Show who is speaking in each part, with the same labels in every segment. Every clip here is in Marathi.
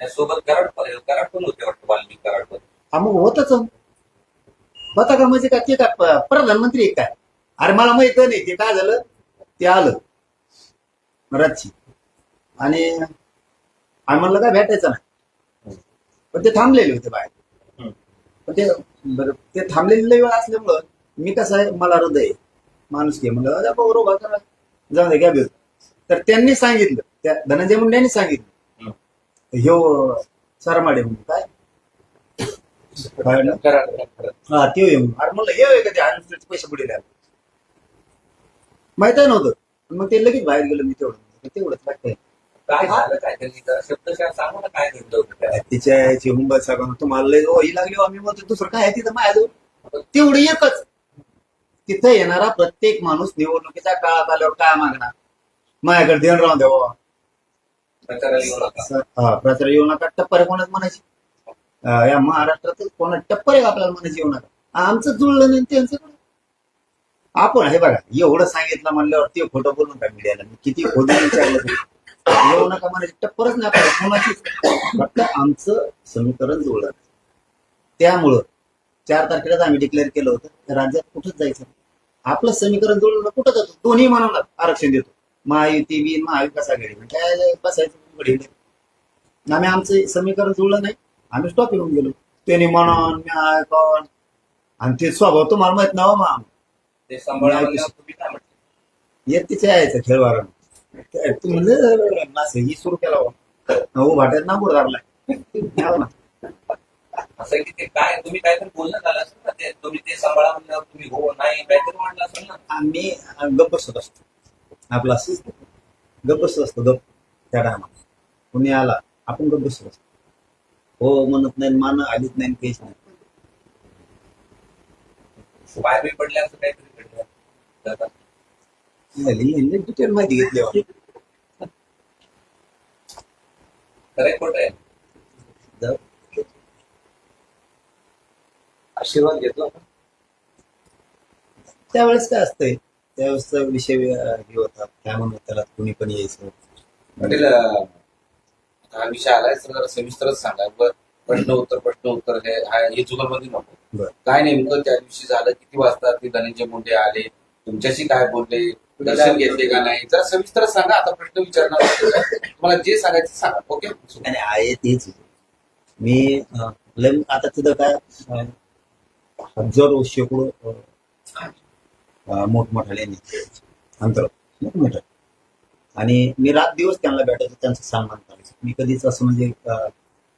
Speaker 1: त्यासोबत कराड कराड पण होते वाटतं वाल्मिक कराड पण
Speaker 2: हा मग होतच होता का म्हणजे काय? ते प- प्रधानमंत्री आहे काय? अरे मला माहीत नाही ते काय झालं? ते आलं. रातची आणि आम्ही म्हणलं काय भेटायचं नाही. पण ते थांबलेले होते बाहेर.
Speaker 1: हम्म.
Speaker 2: पण ते बरं ते थांबलेले लई वेळ असल्यामुळं मी कसं आहे मला हृदय आहे. माणूस घे म्हणलं बरोबर करा. जाऊ दे घ्या भेट तर त्यांनी सांगितलं त्या धनंजय मुंडे यांनी सांगितलं. ह्यो सरमाडे म्हणून काय. हा ते म्हणून. अरे म्हणलं हे होय का ते हॉस्पिटलचे पैसे पुढे द्या माहीत नव्हतं. पण मग ते लगेच बाहेर गेलो मी तेवढं. तेवढंच
Speaker 1: काय झालं काय त्यांनी जरा शब्दशः सांगू ना काय घडलं होतं काय
Speaker 2: तिच्या याची हुंबत सगळं तुम्हाला लय ओही लागली आम्ही म्हणतो दुसरं काय आहे तिथं माझ्याजवळ? तेवढं एकच. तिथं येणारा प्रत्येक माणूस निवडणुकीच्या काळात आल्यावर काय मागणार? माझ्याकडे देण राहून द्यावं हा प्रचार येऊ नका. टप्पर कोणाच म्हणायची? या महाराष्ट्रात कोणा टप्पर आहे आपल्याला म्हणायची येऊ नका. आमचं जुळलं नाही त्यांचं आपण हे बघा एवढं सांगितलं म्हणल्यावर ते खोटं बोलून का मीडियाला मी किती खोदून विचारलं येऊ नका म्हणायची टप्परच नाही आपल्याला कोणाचीच. फक्त आमचं समीकरण जुळलं त्यामुळं चार तारखेलाच आम्ही डिक्लेअर केलं होतं त्या राज्यात कुठंच जायचं आपलं समीकरण जुळलं कुठं जातो? दोन्ही म्हणून आरक्षण देतो. महायुती बिन महाविकास आघाडी. काय बसायचं घडीला आम्ही आमचं समीकरण जुळलं नाही. आम्ही स्टॉप येऊन गेलो. त्यांनी म्हणून न्याय कोण? आणि ते स्वभाव तुम्हाला माहीत नाव मग
Speaker 1: ते सांभाळा म्हणल्यावर तुम्ही काय म्हटलं?
Speaker 2: येत तिचे यायचं खेळवार तू म्हणजे नास ही. सुरू केला हो भाट्यात ना हो ना.
Speaker 1: असं की ते काय तुम्ही काहीतरी बोलणं झालं असेल ना ते तुम्ही ते सांभाळा म्हणल्यावर तुम्ही हो नाही काहीतरी म्हणलं असेल ना.
Speaker 2: आम्ही गप्प बसत असतो. आपला असंच गप्प बसत असतो गप्प त्या टायमात कुणी आला आपण बसत असतो. हो म्हणत नाही मान आलीच नाही काहीच नाही.
Speaker 1: बाहेर बी पडले असं काहीतरी
Speaker 2: डिटेल माहिती घेतली.
Speaker 1: खरंय खोटं आहे?
Speaker 2: जाऊ.
Speaker 1: आशीर्वाद घेतला
Speaker 2: त्यावेळेस काय असतंय? त्यावेळेसचा विषय हे होता. काय म्हणून त्याला? कुणी पण यायचं.
Speaker 1: पाटील आता हा विषय आलाय तर जरा सविस्तरच सांगा बर प्रश्न उत्तर प्रश्न उत्तर हे हा- जुगलबंदी नको.
Speaker 2: बरं.
Speaker 1: काय नेमकं त्या दिवशी झालं? किती वाजता ते धनंजय मुंडे आले? तुमच्याशी काय बोलले? दर्शन घेतले का नाही? जरा सविस्तर सांगा. आता प्रश्न विचारणार नाही. तुम्हाला जे सांगायचं सांगा. ओके?
Speaker 2: आणि आहे तेच. मी आता तिथं काय हजारो शेकडो मोठमोठ्या अं, अंतर मोठमोठ्या आणि मी रात दिवस त्यांना भेटायचो त्यांचा सन्मान करायचो. मी कधीच असं म्हणजे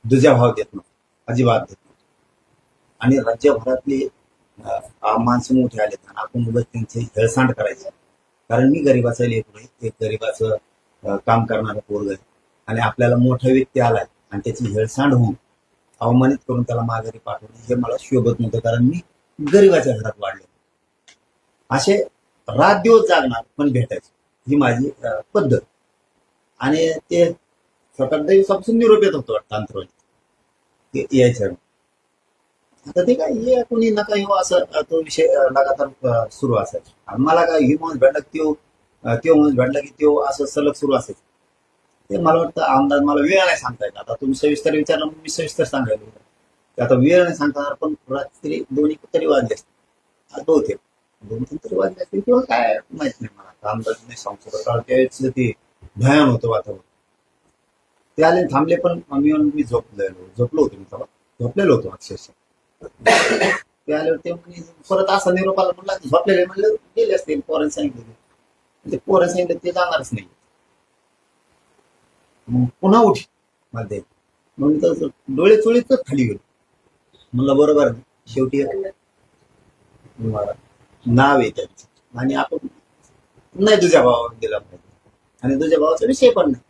Speaker 2: दुजा भाव देत नव्हतो. अजिबात देत नव्हतो. आणि राज्यभरातली माणसं मोठे आले आणि आपण मुलं त्यांचे हेळसांड करायचं. कारण मी गरीबाचा लेकरू एक गरीबाचं काम करणारा पोरग आहे. आणि आपल्याला मोठा व्यक्ती आलाय आणि त्याची हेळसांड होऊन अवमानित करून त्याला माघारी पाठवणे हे मला शोभत नव्हतं. कारण मी गरिबाच्या घरात वाढलो. असे रात दिवस जागणार पण भेटायचे. ही माझी पद्धत. आणि ते सतत दिवसापासून निरोप येत होतो वाटतं ते यायचं आता ते काय हे कोणी नका येऊ असं तो विषय लगातार सुरू असायचा. आणि मला काय ही माणूस भेटला की त्यो त्यो माणूस भेटला की त्यो असं सलग सुरू असायचं. ते मला वाटतं अंदाज मला वेळ नाही सांगता येत. आता तुम्ही सविस्तर विचारलं मी सविस्तर सांगायला आता वेळ नाही सांगता येणार पण रात्री दोन्ही तरी वाजले असते आता होते. दोन तीन तरी वाजले असतील किंवा काय माहीत नाही मला आता अंदाज नाही सांगू शकत कारण त्यावेळेस ते भयान होतं वातावरण ते आले थांबले पण मी मी झोपलेलो झोपलो होतो मी तेव्हा झोपलेलो होतो अक्षरशः ते आल्यावर ते म्हणे, परत असा निरोप आला म्हणला झोपलेले म्हणलं गेले असतील पोरांनी सांगितलं ते पोरांनी सांगितलं ते जाणारच नाही मग पुन्हा उठी मध्ये मग मी तर डोळे चोळीतच खाली गेलो म्हणलं बरोबर शेवटी मला नाव आहे त्यांचं. आणि आपण नाही तुझ्या भावावर गेला पाहिजे आणि तुझ्या भावाचा विषय पण नाही.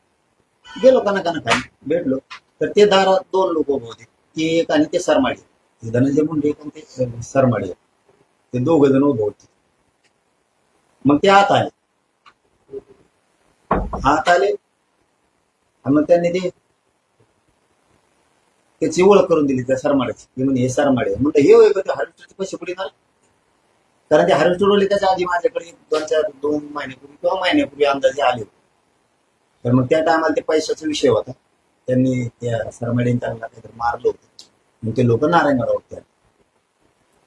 Speaker 2: गेलो काना काना खाली भेटलो. तर ते दारात दोन लोक उभे होते. ते एक आणि ते सरमाडी. ते धनंजय मुंडे एक ते सरमाडी. ते दोघ जण उभे होते. मग ते आत आले. आत आले. आणि मग त्यांनी ते त्याची ओळख करून दिली त्या सरमाड्याची. म्हणे हे सरमाडे. म्हणलं हे होय का? ते हार्वेस्टरचे पैसे पुढे ना कारण ते हार्वेस्टर त्याच्या आधी माझ्याकडे दोन चार दोन महिन्यापूर्वी किंवा महिन्यापूर्वी अंदाजे आले होते. तर मग त्या टायमाला ते पैशाचा विषय होता. त्यांनी त्या सरमाडीन त्यांना काहीतरी मारलं होतं. मग ते लोक नारायणगाव त्या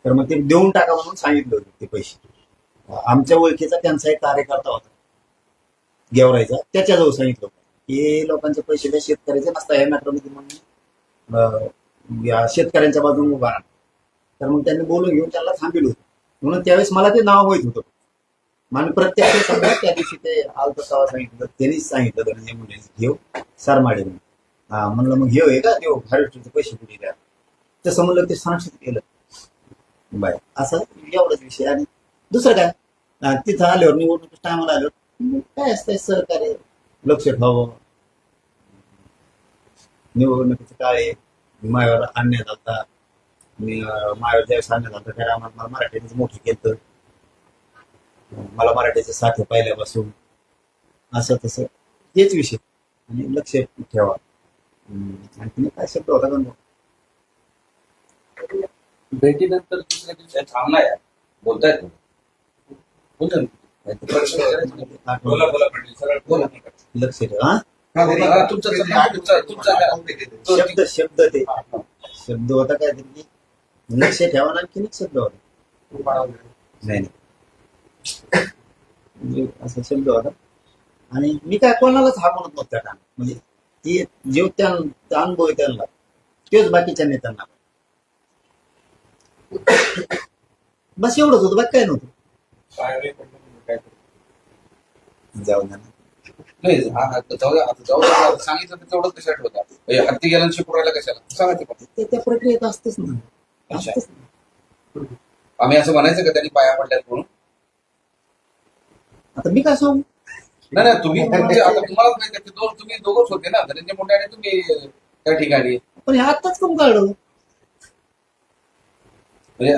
Speaker 2: तर मग ते देऊन टाका म्हणून सांगितलं होतं ते पैसे. आमच्या ओळखीचा त्यांचा एक कार्यकर्ता होता. गेवरायचा त्याच्याजवळ सांगितलं होतं. की लोकांचे पैसे द्या शेतकऱ्याचे नसता या मॅटरमध्ये म्हणून अं, या शेतकऱ्यांच्या बाजूने उभा राहणार. तर मग त्यांनी बोलून घेऊन त्याला थांबिल होतं. म्हणून त्यावेळेस मला ते नाव माहीत होतं आणि प्रत्यक्ष समजा त्या दिवशी ते आलत तेव्हा सांगितलं त्यांनीच सांगितलं धनंजय मुंडे घेऊ सरमाडे म्हणून. हा म्हणलं मग घेऊ हे का? देऊ हार्वेस्टरचे पैसे कुठे द्या? तसं म्हणलं ते सांगितलं केलं बाय. असं एवढाच विषय. आणि दुसरं काय? तिथं आल्यावर निवडणूक टायमाला आल्यावर काय असतंय सहकार्य लक्ष ठेवावं. निवडणुकीचं काय? मायावर आणण्यात आता मी आणण्यात आलं त्या टायमाला मला मराठीच मोठं केलं मला मराठीचे साथ पहिल्यापासून. असं तसं हेच विषय. आणि लक्ष ठेवा. हम्म, आणखी काय शब्द होता का?
Speaker 1: भेटीनंतर दुसऱ्या दिवशी थांबणार आहे बोलतायत बोलतो ना. प्रश्न विचारायचे ना. बोला बोला पाटील. सरळ बोला.
Speaker 2: लक्ष ठेवा
Speaker 1: तुमचा तुमचा तुमचा तुमचा
Speaker 2: शब्द शब्द ते. शब्द होता काय लक्ष ठेवा ना आणखी एक शब्द होता नाही म्हणजे असा शब्द होता आणि मी काय कोणालाच हा म्हणत नव्हता का म्हणजे ती जेव त्या अनुभव आहे त्यांना तेच बाकीच्या नेत्यांना. बस एवढंच होतं बाकी काय नव्हतं. जाऊ द्या ना.
Speaker 1: नाही जाऊ द्या, आता जाऊ द्या. आता सांगितलं तर तेवढंच कशा ठेवता हे हत्ती गेला शिकवायला कशाला? सांगा ते पण.
Speaker 2: ते त्या प्रक्रियेत असतेच ना.
Speaker 1: अच्छा. आम्ही असं म्हणायचं का त्यांनी पाया पडल्यात म्हणून?
Speaker 2: आता मी काय सांगू?
Speaker 1: नाही नाही तुम्ही म्हणजे आता तुम्हाला माहिती आहे, ते दोन तुम्ही दोघंच होते ना धनंजय मुंडे आणि तुम्ही त्या ठिकाणी.
Speaker 2: पण हे आत्ताच कम काढलं?
Speaker 1: म्हणजे